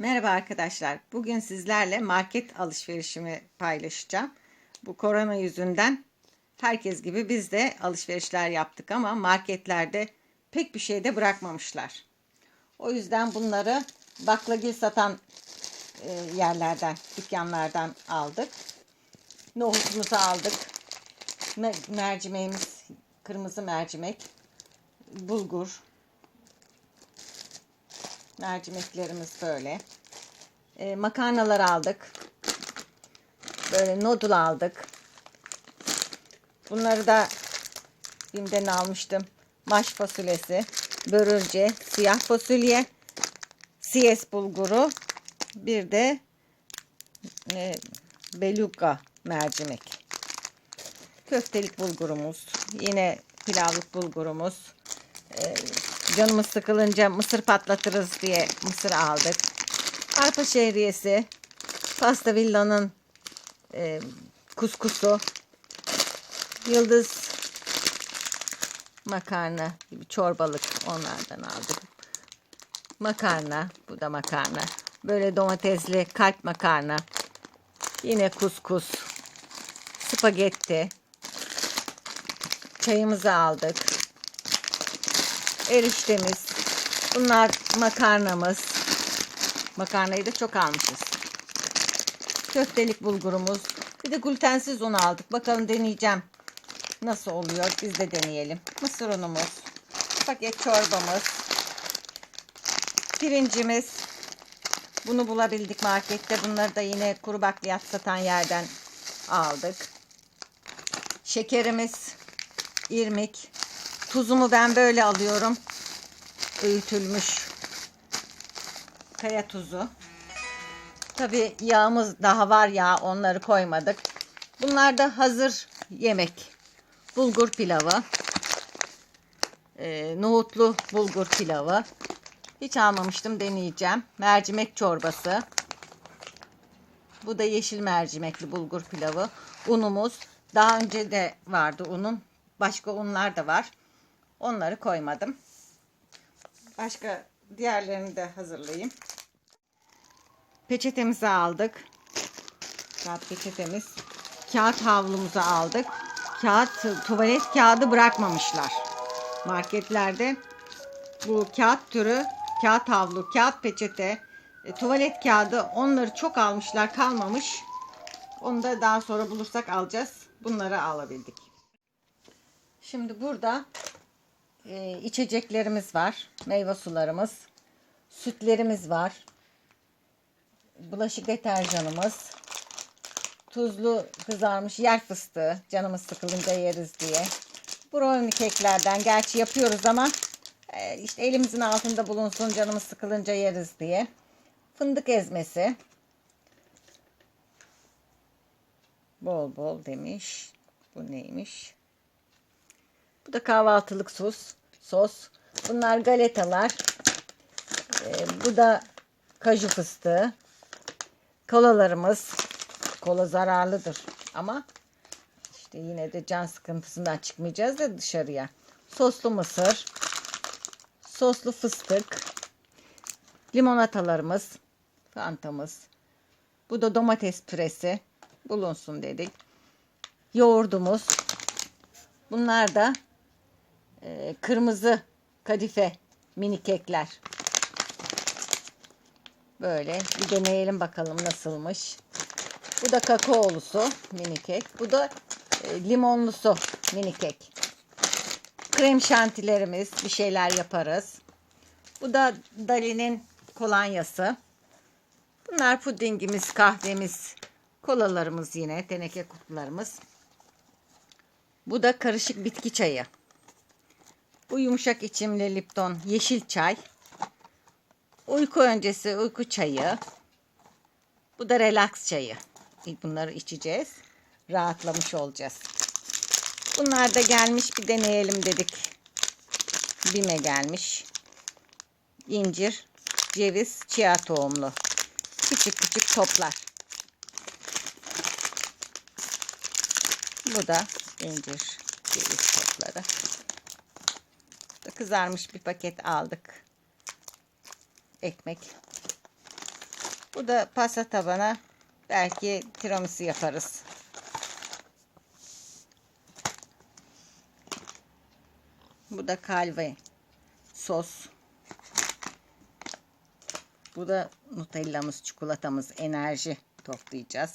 Merhaba arkadaşlar. Bugün sizlerle market alışverişimi paylaşacağım. Bu korona yüzünden herkes gibi biz de alışverişler yaptık ama marketlerde pek bir şey de bırakmamışlar. O yüzden bunları baklagil satan e, yerlerden, dükkanlardan aldık. Nohutumuzu aldık. Me- mercimeğimiz, kırmızı mercimek, bulgur, Mercimeklerimiz böyle. E, makarnalar aldık. Böyle noodle aldık. Bunları da Bim'den almıştım. Maş fasulyesi, börülce, siyah fasulye, siyes bulguru, bir de e, beluga mercimek. Köftelik bulgurumuz, yine pilavlık bulgurumuz, e, canımız sıkılınca mısır patlatırız diye mısır aldık. Arpa şehriyesi, pasta villanın e, kuskusu, yıldız makarna gibi çorbalık onlardan aldık. Makarna, bu da makarna. Böyle domatesli kalp makarna. Yine kuskus, spagetti. Çayımızı aldık eriştemiz. Bunlar makarnamız. Makarnayı da çok almışız. Köftelik bulgurumuz. Bir de glutensiz un aldık. Bakalım deneyeceğim. Nasıl oluyor? Biz de deneyelim. Mısır unumuz. Paket çorbamız. Pirincimiz. Bunu bulabildik markette. Bunları da yine kuru bakliyat satan yerden aldık. Şekerimiz. irmik. Tuzumu ben böyle alıyorum. Öğütülmüş kaya tuzu. Tabi yağımız daha var ya onları koymadık. Bunlar da hazır yemek. Bulgur pilavı. Ee, nohutlu bulgur pilavı. Hiç almamıştım deneyeceğim. Mercimek çorbası. Bu da yeşil mercimekli bulgur pilavı. Unumuz. Daha önce de vardı unum. Başka unlar da var. Onları koymadım. Başka diğerlerini de hazırlayayım. Peçetemizi aldık. Kağıt peçetemiz. Kağıt havlumuzu aldık. Kağıt tuvalet kağıdı bırakmamışlar. Marketlerde bu kağıt türü kağıt havlu, kağıt peçete, e, tuvalet kağıdı onları çok almışlar kalmamış. Onu da daha sonra bulursak alacağız. Bunları alabildik. Şimdi burada e, içeceklerimiz var. Meyve sularımız. Sütlerimiz var. Bulaşık deterjanımız. Tuzlu kızarmış yer fıstığı. Canımız sıkılınca yeriz diye. Brownie keklerden. Gerçi yapıyoruz ama e, işte elimizin altında bulunsun canımız sıkılınca yeriz diye. Fındık ezmesi. Bol bol demiş. Bu neymiş? Bu da kahvaltılık sos. Sos. Bunlar galetalar. Ee, bu da kaju fıstığı. Kolalarımız. Kola zararlıdır. Ama işte yine de can sıkıntısından çıkmayacağız da dışarıya. Soslu mısır. Soslu fıstık. Limonatalarımız. Fantamız. Bu da domates püresi. Bulunsun dedik. Yoğurdumuz. Bunlar da e, kırmızı kadife mini kekler. Böyle bir deneyelim bakalım nasılmış. Bu da kakaolusu mini kek. Bu da e, limonlusu mini kek. Krem şantilerimiz bir şeyler yaparız. Bu da Dali'nin kolonyası. Bunlar pudingimiz, kahvemiz, kolalarımız yine, teneke kutularımız. Bu da karışık bitki çayı. Bu yumuşak içimli Lipton yeşil çay. Uyku öncesi uyku çayı. Bu da relax çayı. Bunları içeceğiz. Rahatlamış olacağız. Bunlar da gelmiş bir deneyelim dedik. Bime gelmiş. İncir, ceviz, chia tohumlu. Küçük küçük toplar. Bu da incir, ceviz topları kızarmış bir paket aldık. Ekmek. Bu da pasta tabana belki tiramisu yaparız. Bu da kalve sos. Bu da nutellamız, çikolatamız, enerji toplayacağız.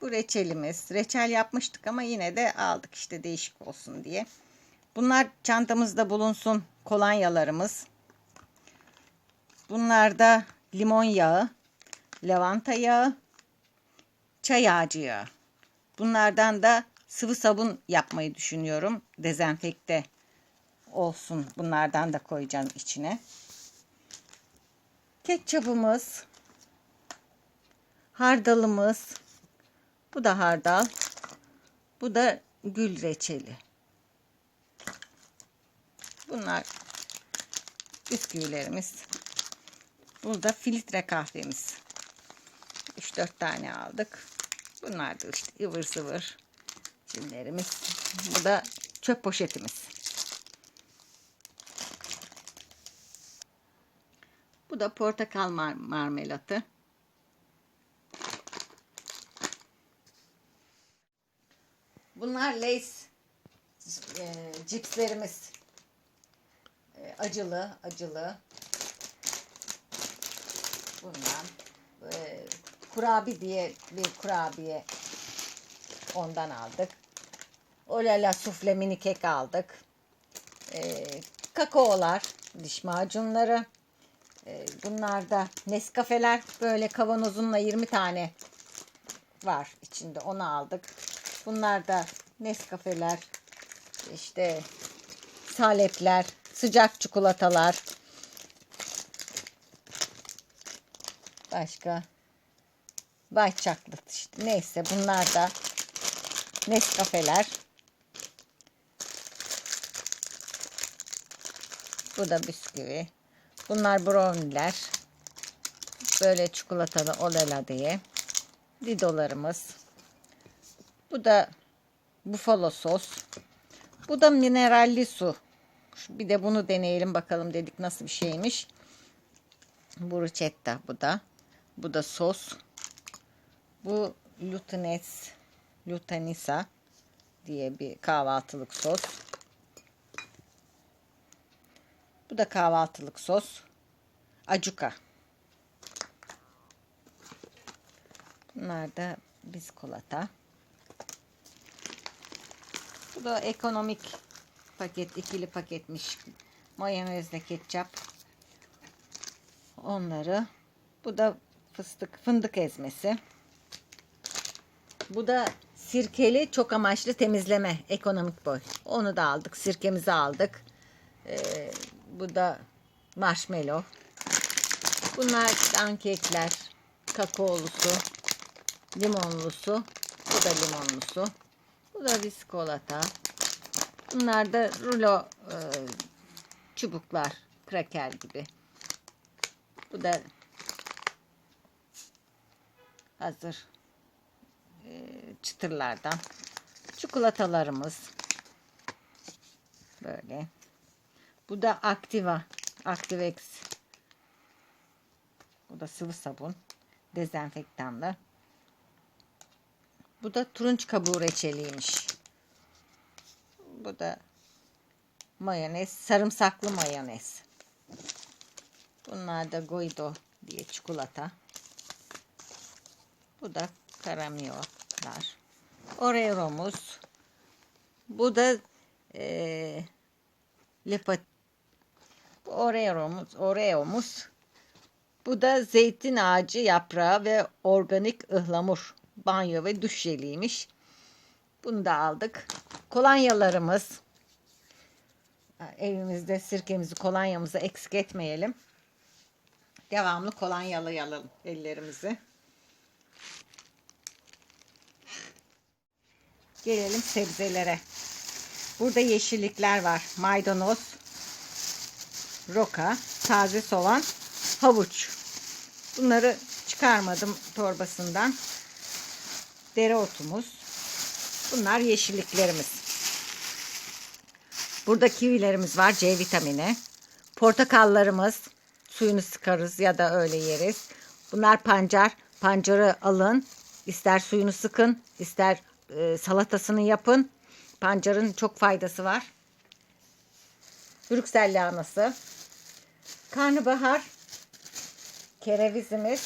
Bu reçelimiz. Reçel yapmıştık ama yine de aldık işte değişik olsun diye. Bunlar çantamızda bulunsun. Kolonyalarımız. Bunlar da limon yağı, lavanta yağı, çay ağacı yağı. Bunlardan da sıvı sabun yapmayı düşünüyorum. Dezenfekte olsun. Bunlardan da koyacağım içine. Ketçapımız, hardalımız, bu da hardal, bu da gül reçeli. Bunlar bisküvilerimiz. Burada filtre kahvemiz. 3-4 tane aldık. Bunlar da işte ıvır zıvır çimlerimiz. Bu da çöp poşetimiz. Bu da portakal mar marmelatı. Bunlar Lay's e, cipslerimiz. Acılı, acılı. Bundan. E, kurabi diye bir kurabiye ondan aldık. Olala sufle mini kek aldık. E, kakaolar, diş macunları. E, bunlar da Nescafeler böyle kavanozunla 20 tane var içinde onu aldık. Bunlar da Nescafeler işte salepler, sıcak çikolatalar. Başka White chocolate işte neyse bunlar da Nescafeler. Bu da bisküvi. Bunlar brownie'ler. Böyle çikolatalı olala diye. Didolarımız. Bu da buffalo sos. Bu da mineralli su. Bir de bunu deneyelim bakalım dedik nasıl bir şeymiş. Bruschetta bu da. Bu da sos. Bu Lutanes, Lutanisa diye bir kahvaltılık sos. Bu da kahvaltılık sos. Acuka. Bunlar da biskolata. Bu da ekonomik paket, ikili paketmiş. Mayonezle ketçap. Onları. Bu da fıstık, fındık ezmesi. Bu da sirkeli çok amaçlı temizleme ekonomik boy. Onu da aldık. Sirkemizi aldık. Ee, bu da marshmallow. Bunlar ankekler. Kakaolusu. Limonlusu. Bu da limonlusu. Bu da biskolata. Bunlar da rulo e, çubuklar. Kraker gibi. Bu da hazır e, çıtırlardan. Çikolatalarımız. Böyle. Bu da Activa. Activex. Bu da sıvı sabun. Dezenfektanlı. Bu da turunç kabuğu reçeliymiş. Bu da mayonez. Sarımsaklı mayonez. Bunlar da Goido diye çikolata. Bu da karamiolar. Oreo'muz. Bu da e, lepat bu Oreo'muz, Oreo'muz. Bu da zeytin ağacı yaprağı ve organik ıhlamur banyo ve duş jeliymiş. Bunu da aldık. Kolonyalarımız. Evimizde sirkemizi, kolonyamızı eksik etmeyelim. Devamlı kolonyalayalım ellerimizi. Gelelim sebzelere. Burada yeşillikler var. Maydanoz, roka, taze soğan, havuç. Bunları çıkarmadım torbasından. Dereotumuz. Bunlar yeşilliklerimiz. Burada kivilerimiz var C vitamini. Portakallarımız suyunu sıkarız ya da öyle yeriz. Bunlar pancar. Pancarı alın. İster suyunu sıkın, ister e, salatasını yapın. Pancarın çok faydası var. Brüksel lahanası. Karnabahar. Kerevizimiz.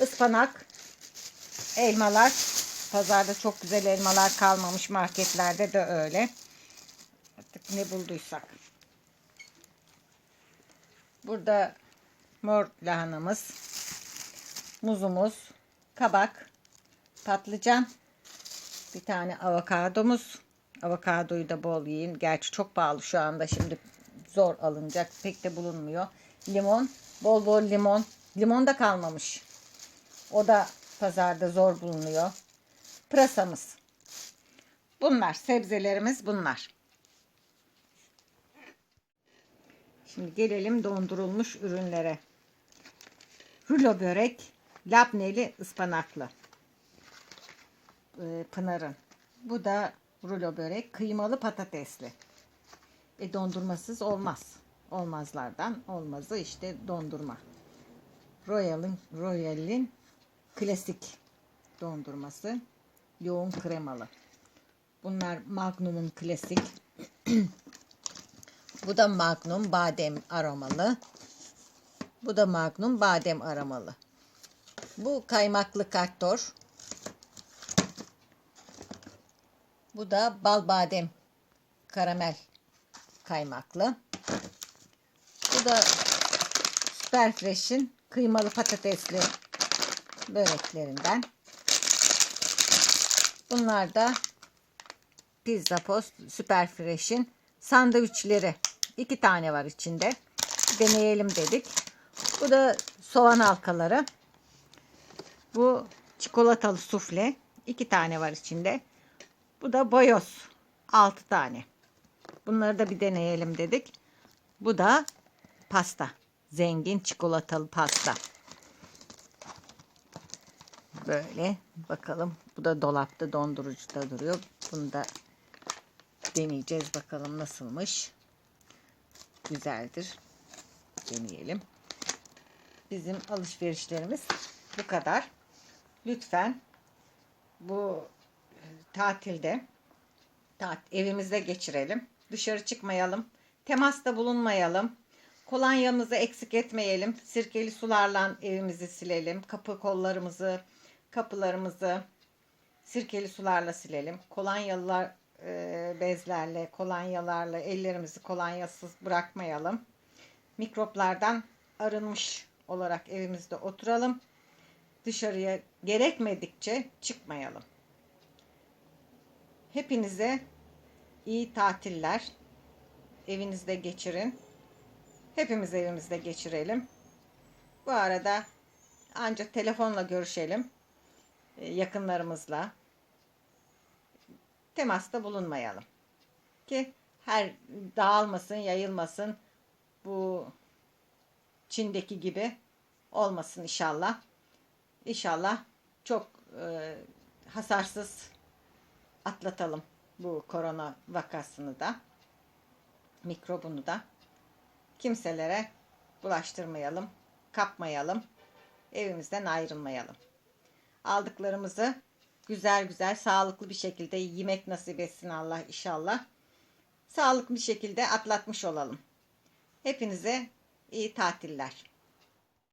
ıspanak. Elmalar. Pazarda çok güzel elmalar kalmamış. Marketlerde de öyle. Ne bulduysak. Burada mor lahanamız, muzumuz, kabak, patlıcan, bir tane avokadomuz. Avokadoyu da bol yiyin. Gerçi çok pahalı şu anda şimdi zor alınacak. Pek de bulunmuyor. Limon, bol bol limon. Limon da kalmamış. O da pazarda zor bulunuyor. Pırasamız. Bunlar sebzelerimiz bunlar. Şimdi gelelim dondurulmuş ürünlere. Rulo börek, labneli ıspanaklı. Ee, Pınar'ın. Bu da rulo börek, kıymalı patatesli. E dondurmasız olmaz. Olmazlardan olmazı işte dondurma. Royal'in Royal'in klasik dondurması. Yoğun kremalı. Bunlar Magnum'un klasik. Bu da Magnum badem aromalı. Bu da Magnum badem aromalı. Bu kaymaklı kartor. Bu da bal badem karamel kaymaklı. Bu da Super Fresh'in kıymalı patatesli böreklerinden. Bunlar da Pizza Post Super Fresh'in sandviçleri. İki tane var içinde. Deneyelim dedik. Bu da soğan halkaları. Bu çikolatalı sufle. iki tane var içinde. Bu da boyoz. Altı tane. Bunları da bir deneyelim dedik. Bu da pasta. Zengin çikolatalı pasta. Böyle bakalım. Bu da dolapta dondurucuda duruyor. Bunu da deneyeceğiz bakalım nasılmış. Güzeldir. Deneyelim. Bizim alışverişlerimiz bu kadar. Lütfen bu e, tatilde tat, evimizde geçirelim. Dışarı çıkmayalım. Temasta bulunmayalım. Kolonyamızı eksik etmeyelim. Sirkeli sularla evimizi silelim. Kapı kollarımızı, kapılarımızı sirkeli sularla silelim. Kolonyalılar e, bezlerle, kolonyalarla ellerimizi kolonyasız bırakmayalım. Mikroplardan arınmış olarak evimizde oturalım. Dışarıya gerekmedikçe çıkmayalım. Hepinize iyi tatiller. Evinizde geçirin. Hepimiz evimizde geçirelim. Bu arada ancak telefonla görüşelim. E, yakınlarımızla temasta bulunmayalım. Ki her dağılmasın, yayılmasın. Bu Çin'deki gibi olmasın inşallah. İnşallah çok e, hasarsız atlatalım bu korona vakasını da mikrobunu da kimselere bulaştırmayalım, kapmayalım, evimizden ayrılmayalım. Aldıklarımızı güzel güzel sağlıklı bir şekilde yemek nasip etsin Allah inşallah. Sağlıklı bir şekilde atlatmış olalım. Hepinize iyi tatiller.